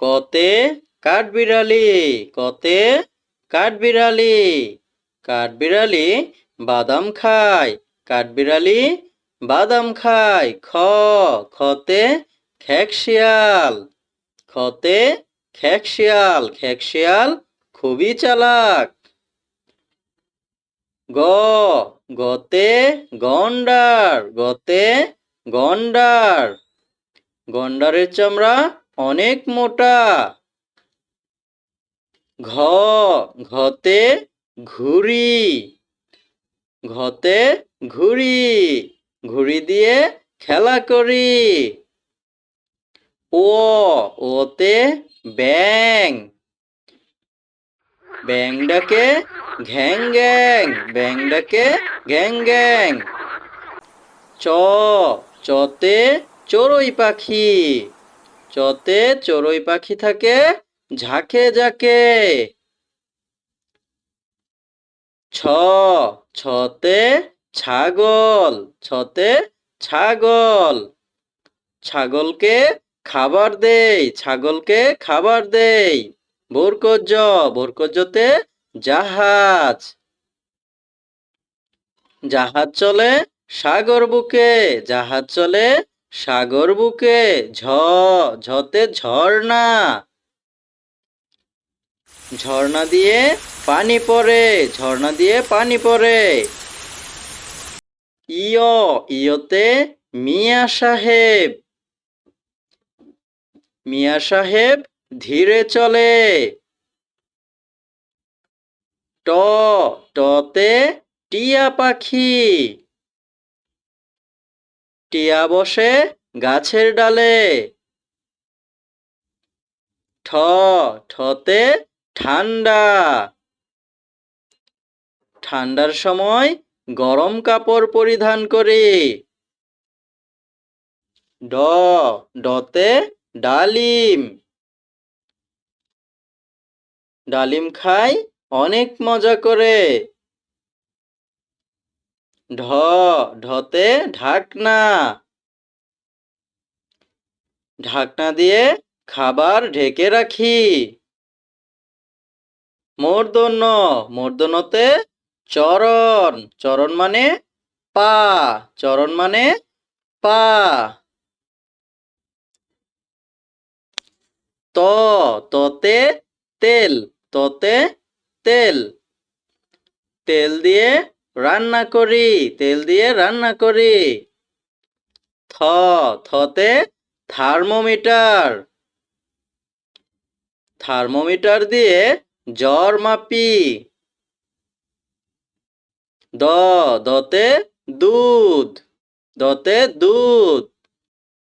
কতে কাঠবিড়ালি কতে কাঠবিড়ালি কাঠবিড়ালি বাদাম খায়, কাঠবিড়ালি বাদাম খায়, খ, খতে খেকশিয়াল খতে খেকশিয়াল খেকশিয়াল খুবই চালাক, গ, গতে গন্ডার গতে গন্ডার, গন্ডারের চামড়া অনেক মোটা। ঘ, ঘতে ঘুড়ি। ঘতে ঘুড়ি। ঘুড়ি দিয়ে খেলা করি। ও, ওতে ব্যাং ব্যাং ডাকে ঘ্যাং। গ্যাং ব্যাং ডাকে ঘ্যাং। গ্যাং চ, চতে চড়ুই পাখি। চতে চড়ুই পাখি থাকে, ঝাঁকে ঝাঁকে। ছ, ছতে ছাগল ছতে ছাগল। ছাগলকে খাবার দেই, ছাগলকে খাবার দেই। ভোরকজ, ভোরকজতে জাহাজ। জাহাজ চলে সাগর বুকে, জাহাজ চলে সাগর বুকে ঝ, ঝতে ঝর্ণা। ঝর্ণা দিয়ে পানি পড়ে, ঝর্ণা দিয়ে পানি পড়ে। ইয়, ইয়তে মিয়া সাহেব। মিয়া সাহেব ধীরে চলে। ট, টতে টিয়া পাখি। টিয়া বসে গাছের ডালে। ঠ, ঠতে ঠান্ডা। ঠান্ডার সময় গরম কাপড় পরিধান করি। ড, ডতে ডালিম। ডালিম খাই অনেক মজা করে। ঢ, ঢতে ঢাকনা। ঢাকনা দিয়ে খাবার ঢেকে রাখি। মূর্ধন্য মূর্ধন্যতে চরণ। চরণ মানে পা, চরণ মানে পা। ত, ততে তেল ততে তেল। তেল দিয়ে রান্না করি, তেল দিয়ে রান্না করি। থ, থতে থার্মোমিটার। থার্মোমিটার দিয়ে জ্বর মাপি। দ, দতে দুধ। দতে দুধ।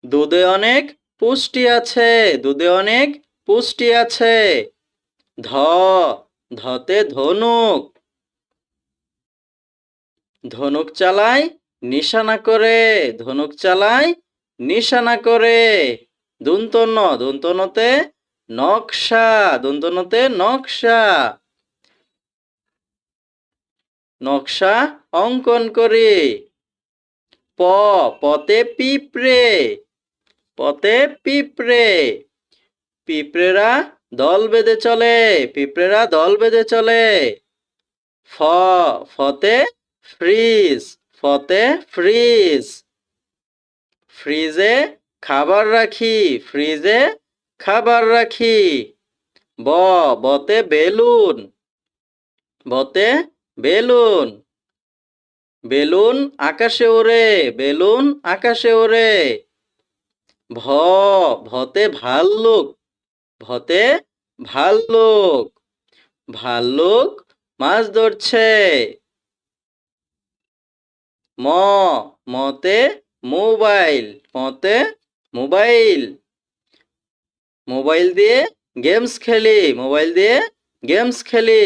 দুধে অনেক পুষ্টি আছে, দুধে অনেক পুষ্টি আছে। ধ, ধতে ধনুক। ধনুক চালায় নিশানা করে, ধনুক চালায় নিশানা করে। দুন্তন্য দুন্তন্যতে নকশা দুন্তন্যতে নকশা। নকশা অঙ্কন করি। প, পতে পিঁপড়ে। পতে পিঁপড়ে। পিঁপড়েরা দল বেঁধে চলে, পিঁপড়েরা দল বেঁধে চলে। ফ, ফতে ফ্রিজ ফতে ফ্রিজ। ফ্রিজে খাবার রাখি, ফ্রিজে খাবার রাখি। ব, বতে বেলুন। বতে বেলুন। বেলুন আকাশে ওরে বেলুন আকাশে ওরে ভ, ভতে ভাল্লুক ভতে ভাল্লুক। ভাল্লুক মাছ ধরছে। ম মতে মোবাইল মতে মোবাইল। মোবাইল দিয়ে গেমস খেলি মোবাইল দিয়ে গেমস খেলি।